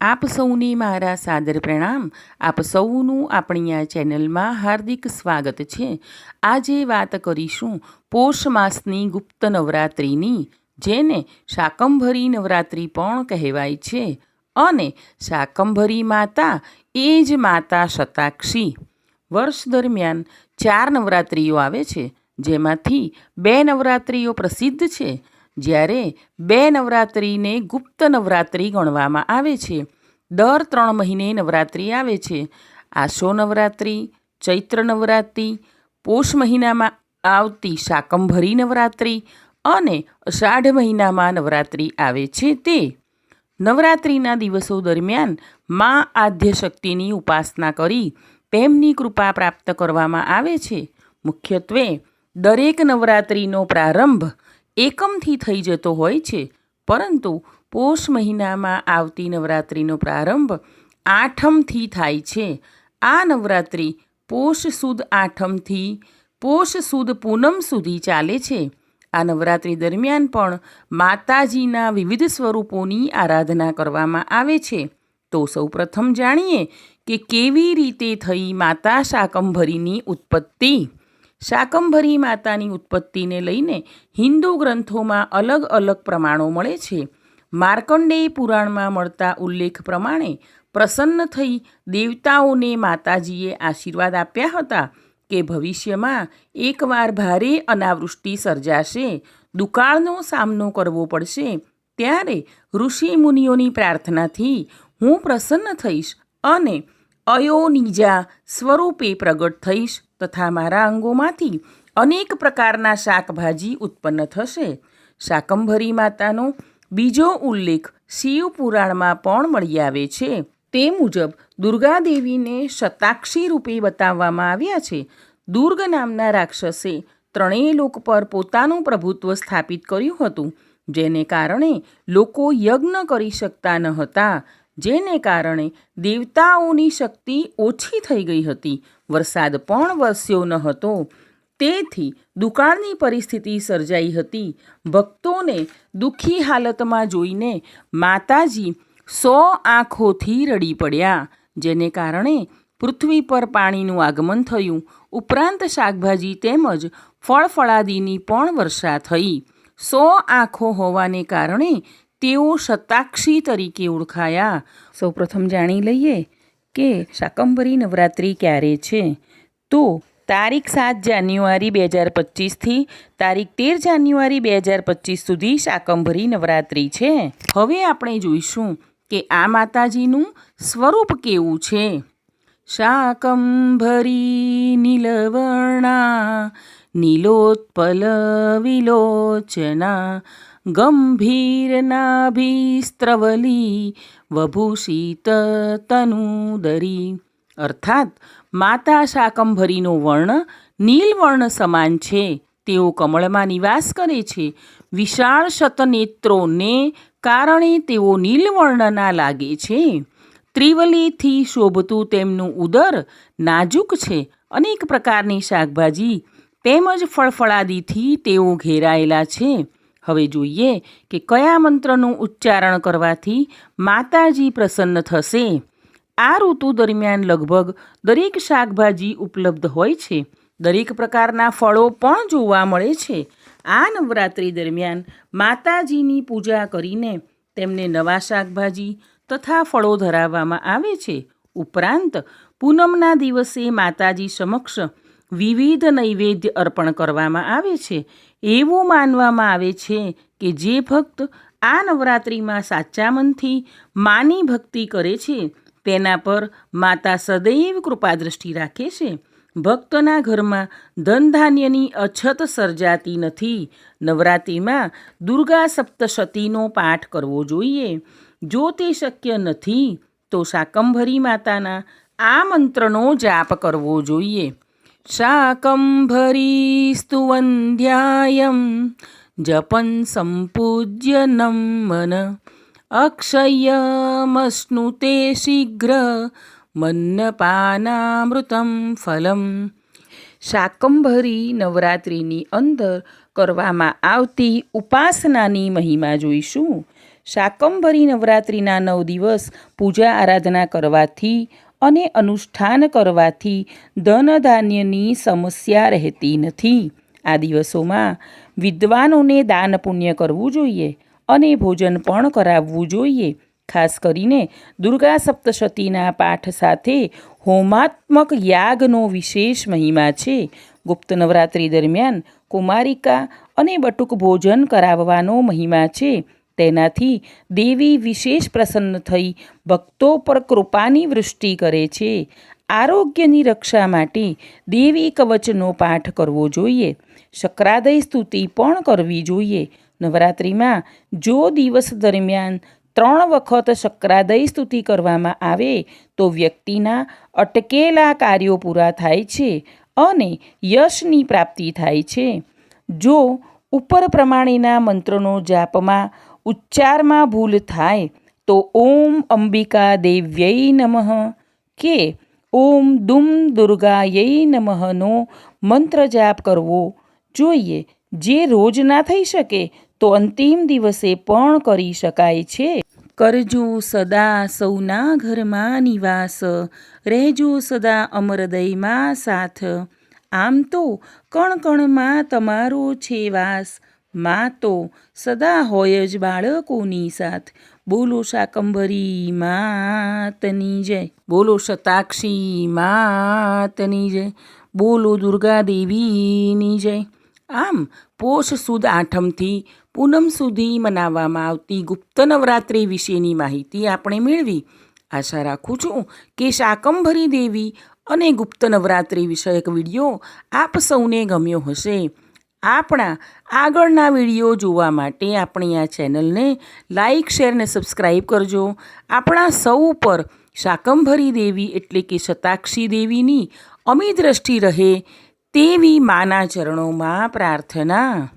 આપ સૌને મારા સાદર પ્રણામ. આપ સૌનું આપણી આ ચેનલમાં હાર્દિક સ્વાગત છે. આજે વાત કરીશું પોષ માસની ગુપ્ત નવરાત્રિની, જેને શાકંભરી નવરાત્રિ પણ કહેવાય છે અને શાકંભરી માતા એ જ માતા શતાક્ષી. વર્ષ દરમિયાન ચાર નવરાત્રિઓ આવે છે, જેમાંથી બે નવરાત્રિઓ પ્રસિદ્ધ છે. જ્યારે બે નવરાત્રિને ગુપ્ત નવરાત્રિ ગણવામાં આવે છે. દર ત્રણ મહિને નવરાત્રિ આવે છે. આસો નવરાત્રિ, ચૈત્ર નવરાત્રિ, પોષ મહિનામાં આવતી શાકંભરી નવરાત્રિ અને અષાઢ મહિનામાં નવરાત્રિ આવે છે તે. નવરાત્રિના દિવસો દરમિયાન મા આદ્ય શક્તિની ઉપાસના કરી તેમની કૃપા પ્રાપ્ત કરવામાં આવે છે. મુખ્યત્વે દરેક નવરાત્રિનો પ્રારંભ એકમથી થઈ જતો હોય છે. પરંતુ પોષ મહિનામાં આવતી નવરાત્રિનો પ્રારંભ આઠમથી થાય છે. આ નવરાત્રિ પોષ સુદ આઠમથી પોષ સુદ પૂનમ સુધી ચાલે છે. આ નવરાત્રિ દરમિયાન પણ માતાજીના વિવિધ સ્વરૂપોની આરાધના કરવામાં આવે છે. તો સૌપ્રથમ જાણીએ કે કેવી રીતે થઈ માતા શાકંભરીની ઉત્પત્તિ? શાકંભરી માતાની ઉત્પત્તિને લઈને હિન્દુ ગ્રંથોમાં અલગ અલગ પ્રમાણો મળે છે. માર્કંડેય પુરાણમાં મળતા ઉલ્લેખ પ્રમાણે પ્રસન્ન થઈ દેવતાઓને માતાજીએ આશીર્વાદ આપ્યા હતા કે ભવિષ્યમાં એકવાર ભારે અનાવૃષ્ટિ સર્જાશે, દુકાળનો સામનો કરવો પડશે, ત્યારે ઋષિ મુનિઓની પ્રાર્થનાથી હું પ્રસન્ન થઈશ અને અયોનિજા સ્વરૂપે પ્રગટ થઈશ તથા મારા અંગોમાંથી અનેક પ્રકારના શાકભાજી ઉત્પન્ન થશે. શાકંભરી માતાનો બીજો ઉલ્લેખ શિવ પુરાણમાં પણ મળી આવે છે. તે મુજબ દુર્ગાદેવીને શતાક્ષી રૂપે બતાવવામાં આવ્યા છે. દુર્ગ નામના રાક્ષસે ત્રણેય લોક પર પોતાનું પ્રભુત્વ સ્થાપિત કર્યું હતું, જેને કારણે લોકો યજ્ઞ કરી શકતા ન હતા. જેને કારણે દેવતાઓની શક્તિ ઓછી થઈ ગઈ હતી. વરસાદ પણ વરસ્યો ન હતો. તેથી દુકાળની પરિસ્થિતિ સર્જાઈ હતી. ભક્તોને દુઃખી હાલતમાં જોઈને માતાજી સો આંખોથી રડી પડ્યા, જેને કારણે પૃથ્વી પર પાણીનું આગમન થયું. ઉપરાંત શાકભાજી તેમજ ફળફળાદીની પણ વર્ષા થઈ. સો આંખો હોવાને કારણે તેઓ શતાક્ષી તરીકે ઓળખાયા. સૌપ્રથમ જાણી લઈએ કે શાકંભરી નવરાત્રિ ક્યારે છે. તો તારીખ સાત જાન્યુઆરી બે હજાર પચીસથી તારીખ તેર જાન્યુઆરી બે હજાર પચીસ સુધી શાકંભરી નવરાત્રિ છે. હવે આપણે જોઈશું કે આ માતાજીનું સ્વરૂપ કેવું છે. શાકંભરી નીલવર્ણા નીલોત્પલ વિલોચના ગંભીરનાભિસ્ત્રવલી વભૂષિત તનુદરી અર્થાત માતા શાકંભરીનો વર્ણ નીલવર્ણ સમાન છે તેઓ કમળમાં નિવાસ કરે છે. વિશાળ શતનેત્રોને કારણે તેઓ નીલવર્ણના લાગે છે. ત્રિવલીથી શોભતું તેમનું ઉદર નાજુક છે. અનેક પ્રકારની શાકભાજી તેમજ ફળફળાદીથી તેઓ ઘેરાયેલા છે. હવે જોઈએ કે કયા મંત્રનું ઉચ્ચારણ કરવાથી માતાજી પ્રસન્ન થશે. આ ઋતુ દરમિયાન લગભગ દરેક શાકભાજી ઉપલબ્ધ હોય છે. દરેક પ્રકારના ફળો પણ જોવા મળે છે. આ નવરાત્રિ દરમિયાન માતાજીની પૂજા કરીને તેમને નવા શાકભાજી તથા ફળો ધરાવવામાં આવે છે. ઉપરાંત પૂનમના દિવસે માતાજી સમક્ષ વિવિધ નૈવેદ્ય અર્પણ કરવામાં આવે છે. એવું માનવામાં આવે છે કે જે ભક્ત આ નવરાત્રિમાં સાચા મનથી માની ભક્તિ કરે છે, તેના પર માતા સદૈવ કૃપાદૃષ્ટિ રાખે છે. ભક્તના ઘરમાં ધન ધાન્યની અછત સર્જાતી નથી. નવરાત્રિમાં દુર્ગા સપ્તશતીનો પાઠ કરવો જોઈએ. જો તે શક્ય નથી, તો શાકંભરી માતાના આ મંત્રનો જાપ કરવો જોઈએ. શાકંભરીસ્તુવંધ્યાયં જપન સંપૂજ્ય નમન અક્ષયમશ્નુતે શીઘ્ર મન્નપાનામૃતમ ફલમ શાકંભરી નવરાત્રિની અંદર કરવામાં આવતી ઉપાસનાની મહિમા જોઈશું. શાકંભરી નવરાત્રિના નવ દિવસ પૂજા આરાધના કરવાથી અને અનુષ્ઠાન કરવાથી ધન ધાન્યની સમસ્યા રહેતી નથી. આ દિવસોમાં વિદ્વાનોને દાન પુણ્ય કરવું જોઈએ અને ભોજન પણ કરાવવું જોઈએ. ખાસ કરીને દુર્ગા સપ્તશતીના પાઠ સાથે હોમાત્મક યાગનો વિશેષ મહિમા છે. ગુપ્ત નવરાત્રિ દરમિયાન કુમારિકા અને બટુક ભોજન કરાવવાનો મહિમા છે. તેનાથી દેવી વિશેષ પ્રસન્ન થઈ ભક્તો પર કૃપાની વૃષ્ટિ કરે છે. આરોગ્યની રક્ષા માટે દેવી કવચનો પાઠ કરવો જોઈએ. શક્રાદય સ્તુતિ પણ કરવી જોઈએ. નવરાત્રિમાં જો દિવસ દરમિયાન ત્રણ વખત શક્રાદય સ્તુતિ કરવામાં આવે, તો વ્યક્તિના અટકેલા કાર્યો પૂરા થાય છે અને યશની પ્રાપ્તિ થાય છે. જો ઉપર પ્રમાણેના મંત્રનો જાપમાં ઉચ્ચારમાં ભૂલ થાય તો ઓમ અંબિકા દેવ્યય નમઃ. કે ઓમ દુમ દુર્ગાયೈ નમઃનો મંત્ર જાપ કરવો જોઈએ. જે રોજ ના થઈ શકે તો અંતિમ દિવસે પણ કરી શકાય છે. કરજો સદા સૌના ઘરમાં નિવાસ, રહેજો સદા અમરદયમાં સાથ. આમ તો કણકણમાં તમારો છે વાસ. માં તો સદા હોય જ બાળકોની સાથ. બોલો શાકંભરી માતની જય. બોલો શતાક્ષી માતની જય. બોલો દુર્ગા દેવીની જય. આમ પોષ સુદ આઠમથી પૂનમ સુધી મનાવવામાં આવતી ગુપ્ત નવરાત્રિ વિશેની માહિતી આપણે મેળવી. આશા રાખું છું કે શાકંભરી દેવી અને ગુપ્ત નવરાત્રિ વિષયક વીડિયો આપ સૌને ગમ્યો હશે. આપણા આગળના વીડિયો જોવા માટે આપણી આ ચેનલને લાઇક શેર ને સબસ્ક્રાઈબ કરજો. આપણા સૌ પર શાકંભરી દેવી એટલે કે શતાક્ષી દેવીની અમી દ્રષ્ટિ રહે તેવી માના ચરણોમાં પ્રાર્થના.